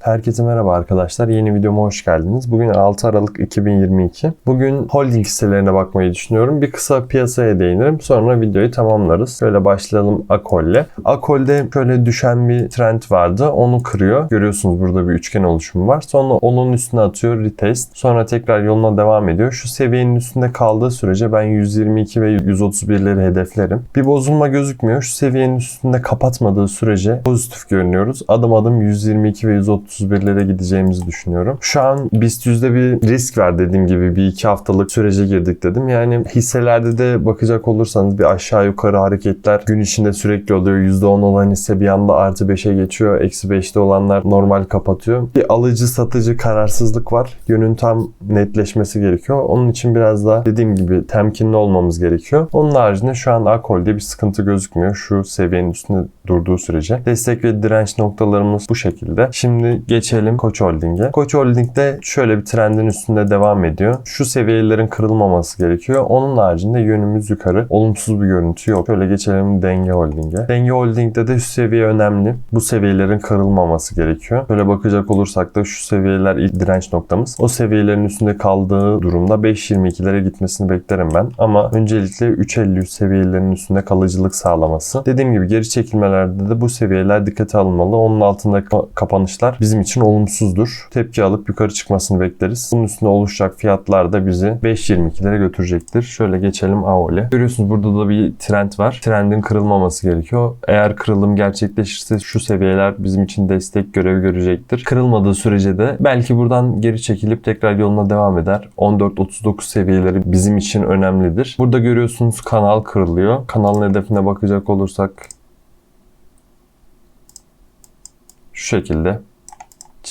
Herkese merhaba arkadaşlar. Yeni videoma hoş geldiniz. Bugün 6 Aralık 2022. Bugün holding hisselerine bakmayı düşünüyorum. Bir kısa piyasaya değinirim. Sonra videoyu tamamlarız. Şöyle başlayalım Akol'le. Akol'de şöyle düşen bir trend vardı. Onu kırıyor. Görüyorsunuz burada bir üçgen oluşumu var. Sonra onun üstüne atıyor retest. Sonra tekrar yoluna devam ediyor. Şu seviyenin üstünde kaldığı sürece ben 122 ve 131'leri hedeflerim. Bir bozulma gözükmüyor. Şu seviyenin üstünde kapatmadığı sürece pozitif görünüyoruz. Adım adım 122 ve 131'lere gideceğimizi düşünüyorum. Şu an BIST yüzde bir risk var dediğim gibi bir iki haftalık sürece girdik dedim. Yani hisselerde de bakacak olursanız bir aşağı yukarı hareketler gün içinde sürekli oluyor. %10 olan hisse bir anda artı 5'e geçiyor. Eksi 5'te olanlar normal kapatıyor. Bir alıcı satıcı kararsızlık var. Yönün tam netleşmesi gerekiyor. Onun için biraz daha dediğim gibi temkinli olmamız gerekiyor. Onun haricinde şu an Akol'de bir sıkıntı gözükmüyor. Şu seviyenin üstünde durduğu sürece. Destek ve direnç noktalarımız bu şekilde. Şimdi geçelim Koç Holding'e. Koç Holding'de şöyle bir trendin üstünde devam ediyor. Şu seviyelerin kırılmaması gerekiyor. Onun haricinde yönümüz yukarı. Olumsuz bir görüntü yok. Şöyle geçelim Denge Holding'e. Denge Holding'de de şu seviye önemli. Bu seviyelerin kırılmaması gerekiyor. Böyle bakacak olursak da şu seviyeler ilk direnç noktamız. O seviyelerin üstünde kaldığı durumda 5.22'lere gitmesini beklerim ben. Ama öncelikle 3.53 seviyelerinin üstünde kalıcılık sağlaması. Dediğim gibi geri çekilmelerde de bu seviyeler dikkate alınmalı. Onun altında kapanışlar bizim için olumsuzdur. Tepki alıp yukarı çıkmasını bekleriz. Bunun üstünde oluşacak fiyatlar da bizi 5.22'lere götürecektir. Şöyle geçelim AOL'e. Görüyorsunuz burada da bir trend var. Trendin kırılmaması gerekiyor. Eğer kırılım gerçekleşirse şu seviyeler bizim için destek görevi görecektir. Kırılmadığı sürece de belki buradan geri çekilip tekrar yoluna devam eder. 14-39 seviyeleri bizim için önemlidir. Burada görüyorsunuz kanal kırılıyor. Kanalın hedefine bakacak olursak şu şekilde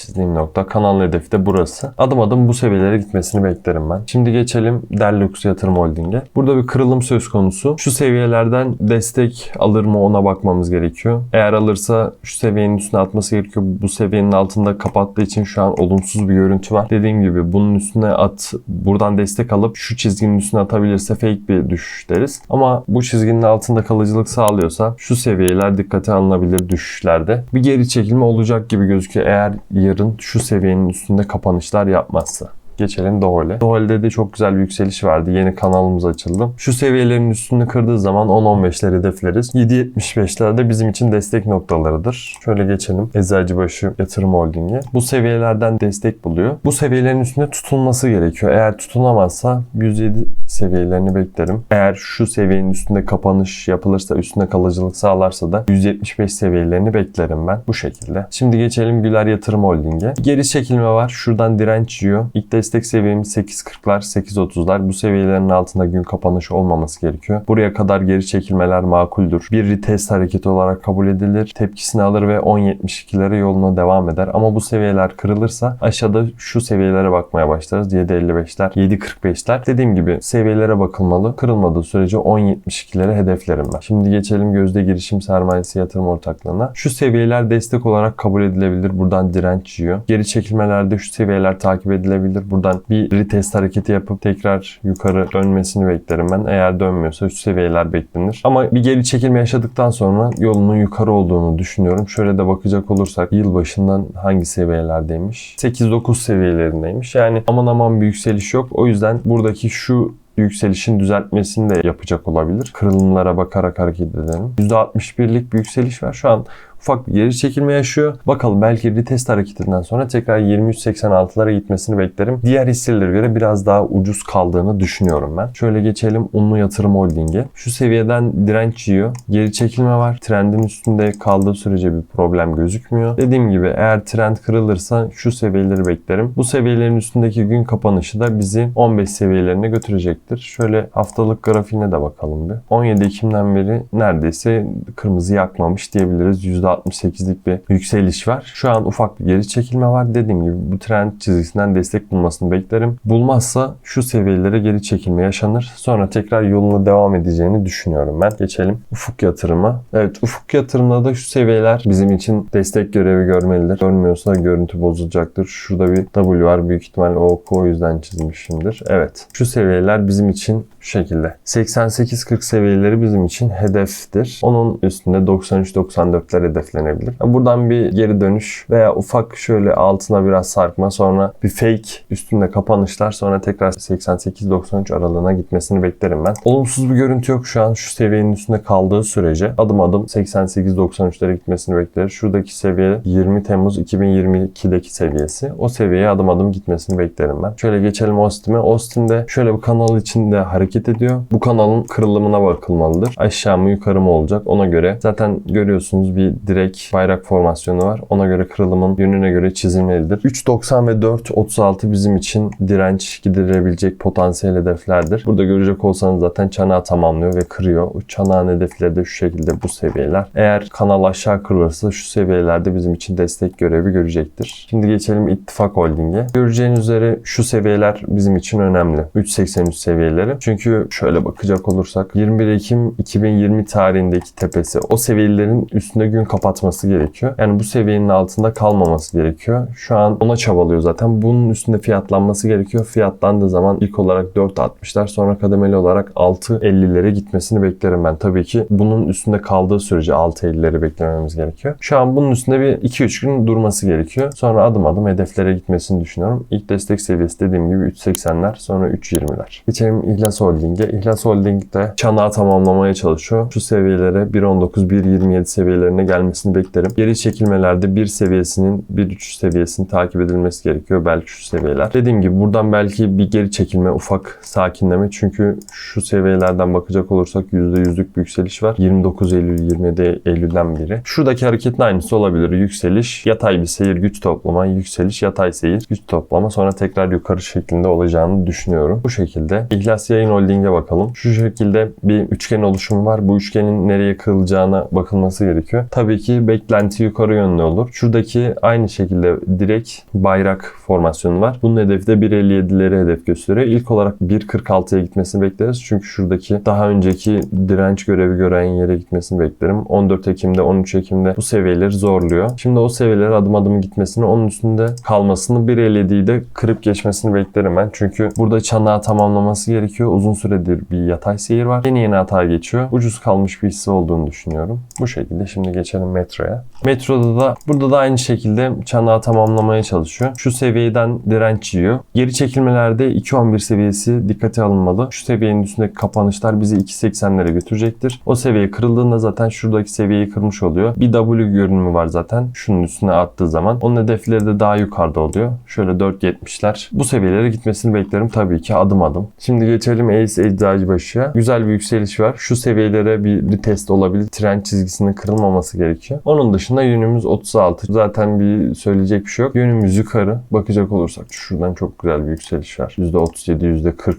çizdiğim nokta kanal hedefi de burası. Adım adım bu seviyelere gitmesini beklerim ben. Şimdi geçelim Derlux Yatırım Holding'e. Burada bir kırılım söz konusu. Şu seviyelerden destek alır mı ona bakmamız gerekiyor. Eğer alırsa şu seviyenin üstüne atması gerekiyor. Bu seviyenin altında kapattığı için şu an olumsuz bir görüntü var. Dediğim gibi bunun üstüne at buradan destek alıp şu çizginin üstüne atabilirse fake bir düşüş deriz. Ama bu çizginin altında kalıcılık sağlıyorsa şu seviyeler dikkate alınabilir düşüşlerde. Bir geri çekilme olacak gibi gözüküyor. Eğer yarın şu seviyenin üstünde kapanışlar yapmazsa. Geçelim Dohole. Dohole'de de çok güzel bir yükseliş vardı. Yeni kanalımız açıldı. Şu seviyelerin üstünü kırdığı zaman 10-15'leri hedefleriz. 7.75'ler de bizim için destek noktalarıdır. Şöyle geçelim. Eczacıbaşı Yatırım Holding'e. Bu seviyelerden destek buluyor. Bu seviyelerin üstünde tutulması gerekiyor. Eğer tutunamazsa 107 seviyelerini beklerim. Eğer şu seviyenin üstünde kapanış yapılırsa, üstünde kalıcılık sağlarsa da 175 seviyelerini beklerim ben. Bu şekilde. Şimdi geçelim Güler Yatırım Holding'e. Geri çekilme var. Şuradan direnç yiyor. İlk destek seviyemiz 8.40'lar, 8.30'lar. Bu seviyelerin altında gün kapanışı olmaması gerekiyor. Buraya kadar geri çekilmeler makuldür. Bir retest hareketi olarak kabul edilir. Tepkisini alır ve 10.72'lere yoluna devam eder. Ama bu seviyeler kırılırsa aşağıda şu seviyelere bakmaya başlarız. 7.55'ler, 7.45'ler. Dediğim gibi seviyelere bakılmalı. Kırılmadığı sürece 10.72'lere hedeflerim ben. Şimdi geçelim gözde girişim sermayesi yatırım ortaklığına. Şu seviyeler destek olarak kabul edilebilir. Buradan direnç yiyor. Geri çekilmelerde şu seviyeler takip edilebilir. Buradan buradan bir retest hareketi yapıp tekrar yukarı dönmesini beklerim ben. Eğer dönmüyorsa üst seviyeler beklenir. Ama bir geri çekilme yaşadıktan sonra yolunun yukarı olduğunu düşünüyorum. Şöyle de bakacak olursak yıl başından hangi seviyelerdeymiş? 8-9 seviyelerindeymiş. Yani aman aman bir yükseliş yok. O yüzden buradaki şu yükselişin düzeltmesini de yapacak olabilir. Kırılımlara bakarak hareket edelim. %61'lik bir yükseliş var. Şu an ufak bir geri çekilme yaşıyor. Bakalım belki retest hareketinden sonra tekrar 23.86'lara gitmesini beklerim. Diğer hisselere göre biraz daha ucuz kaldığını düşünüyorum ben. Şöyle geçelim Unlu Yatırım Holding'e. Şu seviyeden direnç yiyor. Geri çekilme var. Trendin üstünde kaldığı sürece bir problem gözükmüyor. Dediğim gibi eğer trend kırılırsa şu seviyeleri beklerim. Bu seviyelerin üstündeki gün kapanışı da bizi 15 seviyelerine götürecektir. Şöyle haftalık grafiğine de bakalım bir. 17 Ekim'den beri neredeyse kırmızı yakmamış diyebiliriz. %68'lik bir yükseliş var. Şu an ufak bir geri çekilme var. Dediğim gibi bu trend çizgisinden destek bulmasını beklerim. Bulmazsa şu seviyelere geri çekilme yaşanır. Sonra tekrar yoluna devam edeceğini düşünüyorum ben. Geçelim ufuk yatırıma. Evet ufuk yatırımda da şu seviyeler bizim için destek görevi görmelidir. Görmüyorsa görüntü bozulacaktır. Şurada bir W var. Büyük ihtimal o o yüzden çizmişimdir. Evet. Şu seviyeler bizim için şu şekilde. 88-40 seviyeleri bizim için hedeftir. Onun üstünde 93-94'ler hedef hedeflenebilir. Buradan bir geri dönüş veya ufak şöyle altına biraz sarkma sonra bir fake üstünde kapanışlar sonra tekrar 88-93 aralığına gitmesini beklerim ben. Olumsuz bir görüntü yok şu an şu seviyenin üstünde kaldığı sürece adım adım 88-93'lere gitmesini bekleriz. Şuradaki seviye 20 Temmuz 2022'deki seviyesi. O seviyeye adım adım gitmesini beklerim ben. Şöyle geçelim Ostim'e. Ostim'de şöyle bir kanal içinde hareket ediyor. Bu kanalın kırılımına bakılmalıdır. Aşağı mı yukarı mı olacak ona göre. Zaten görüyorsunuz bir direk bayrak formasyonu var. Ona göre kırılımın yönüne göre çizilmelidir. 3.90 ve 4.36 bizim için direnç giderebilecek potansiyel hedeflerdir. Burada görecek olsanız zaten çanağı tamamlıyor ve kırıyor. O çanağın hedefleri de şu şekilde bu seviyeler. Eğer kanal aşağı kırılırsa şu seviyelerde bizim için destek görevi görecektir. Şimdi geçelim İttifak Holding'e. Göreceğiniz üzere şu seviyeler bizim için önemli. 3.83 seviyeleri. Çünkü şöyle bakacak olursak 21 Ekim 2020 tarihindeki tepesi o seviyelerin üstünde gün kapatması gerekiyor. Yani bu seviyenin altında kalmaması gerekiyor. Şu an ona çabalıyor zaten. Bunun üstünde fiyatlanması gerekiyor. Fiyatlandığı zaman ilk olarak 4.60'lar sonra kademeli olarak 6.50'lere gitmesini beklerim ben. Tabii ki bunun üstünde kaldığı sürece 6.50'leri beklememiz gerekiyor. Şu an bunun üstünde bir 2-3 gün durması gerekiyor. Sonra adım adım hedeflere gitmesini düşünüyorum. İlk destek seviyesi dediğim gibi 3.80'ler sonra 3.20'ler. Geçelim İhlas Holding'e. İhlas Holding de çanağı tamamlamaya çalışıyor. Şu seviyelere 1.19-1.27 seviyelerine gelmesini beklerim. Geri çekilmelerde 1 seviyesinin 1.3 seviyesini takip edilmesi gerekiyor. Belki şu seviyeler. Dediğim gibi buradan belki bir geri çekilme, ufak sakinleme. Çünkü şu seviyelerden bakacak olursak %100'lük bir yükseliş var. 29 Eylül 27 Eylül'den beri. Şuradaki hareketin aynısı olabilir. Yükseliş, yatay bir seyir, güç toplama, yükseliş, yatay seyir, güç toplama sonra tekrar yukarı şeklinde olacağını düşünüyorum. Bu şekilde İhlas Yayın Holding'e bakalım. Şu şekilde bir üçgen oluşumu var. Bu üçgenin nereye kırılacağına bakılması gerekiyor. Tabii ki beklenti yukarı yönlü olur. Şuradaki aynı şekilde direkt bayrak formasyonu var. Bunun hedefi de 1.57'leri hedef gösteriyor. İlk olarak 1.46'ya gitmesini bekleriz. Çünkü şuradaki daha önceki direnç görevi gören yere gitmesini beklerim. 14 Ekim'de 13 Ekim'de bu seviyeleri zorluyor. Şimdi o seviyelere adım adım gitmesini onun üstünde kalmasını 1.57'yi de kırıp geçmesini beklerim ben. Çünkü burada çanağı tamamlaması gerekiyor. Uzun süredir bir yatay seyir var. Yeni yeni hata geçiyor. Ucuz kalmış bir hisse olduğunu düşünüyorum. Bu şekilde şimdi geçelim metroya. Metroda da burada da aynı şekilde çanağı tamamlamaya çalışıyor. Şu seviyeden direnç yiyor. Geri çekilmelerde 2.11 seviyesi dikkate alınmalı. Şu seviyenin üstündeki kapanışlar bizi 2.80'lere götürecektir. O seviye kırıldığında zaten şuradaki seviyeyi kırmış oluyor. Bir W görünümü var zaten. Şunun üstüne attığı zaman. Onun hedefleri de daha yukarıda oluyor. Şöyle 4.70'ler. Bu seviyelere gitmesini beklerim tabii ki adım adım. Şimdi geçelim Ace Eczacıbaşı'ya. Güzel bir yükseliş var. Şu seviyelere bir retest olabilir. Trend çizgisinin kırılmaması gerekiyor. Onun dışında yönümüz 36. Zaten bir söyleyecek bir şey yok. Yönümüz yukarı. Bakacak olursak şuradan çok güzel bir yükseliş var. %37, %40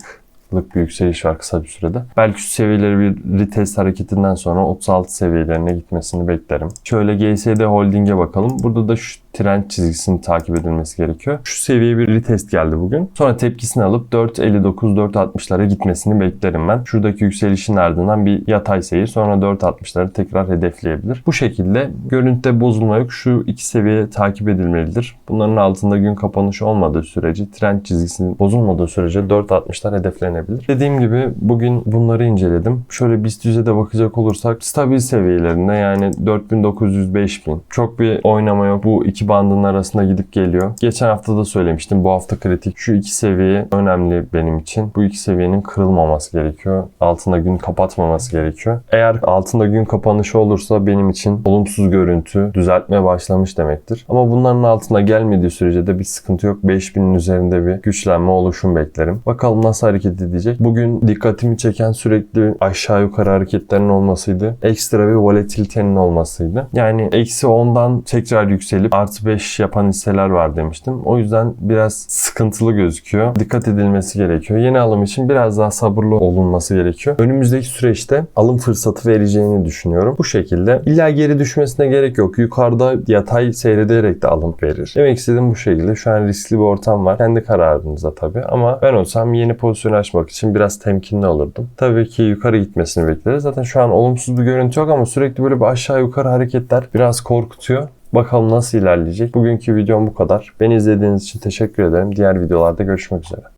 lık bir yükseliş var kısa bir sürede. Belki şu seviyeleri bir retest hareketinden sonra 36 seviyelerine gitmesini beklerim. Şöyle GSD Holding'e bakalım. Burada da şu trend çizgisini takip edilmesi gerekiyor. Şu seviyeye bir retest geldi bugün. Sonra tepkisini alıp 4.59-4.60'lara gitmesini beklerim ben. Şuradaki yükselişin ardından bir yatay seyir sonra 4.60'ları tekrar hedefleyebilir. Bu şekilde görüntüde bozulma yok. Şu iki seviye takip edilmelidir. Bunların altında gün kapanışı olmadığı sürece trend çizgisinin bozulmadığı sürece 4.60'lar hedeflenebilir. Dediğim gibi bugün bunları inceledim. Şöyle BIST 100'e de bakacak olursak stabil seviyelerinde yani 4900-5000 çok bir oynama yok. Bu iki bandın arasında gidip geliyor. Geçen hafta da söylemiştim. Bu hafta kritik. Şu iki seviye önemli benim için. Bu iki seviyenin kırılmaması gerekiyor. Altında gün kapatmaması gerekiyor. Eğer altında gün kapanışı olursa benim için olumsuz görüntü düzeltmeye başlamış demektir. Ama bunların altına gelmediği sürece de bir sıkıntı yok. 5000'in üzerinde bir güçlenme oluşum beklerim. Bakalım nasıl hareket edecek. Bugün dikkatimi çeken sürekli aşağı yukarı hareketlerin olmasıydı. Ekstra bir volatilitenin olmasıydı. Yani eksi 10'dan tekrar yükselip artı 5 yapan hisseler var demiştim. O yüzden biraz sıkıntılı gözüküyor. Dikkat edilmesi gerekiyor. Yeni alım için biraz daha sabırlı olunması gerekiyor. Önümüzdeki süreçte alım fırsatı vereceğini düşünüyorum. Bu şekilde illa geri düşmesine gerek yok. Yukarıda yatay seyrederek de alım verir. Demek istediğim bu şekilde. Şu an riskli bir ortam var. Kendi kararınıza tabii ama ben olsam yeni pozisyon açmak için biraz temkinli olurdum. Tabii ki yukarı gitmesini bekleriz. Zaten şu an olumsuz bir görüntü yok ama sürekli böyle bir aşağı yukarı hareketler biraz korkutuyor. Bakalım nasıl ilerleyecek. Bugünkü videom bu kadar. Beni izlediğiniz için teşekkür ederim. Diğer videolarda görüşmek üzere.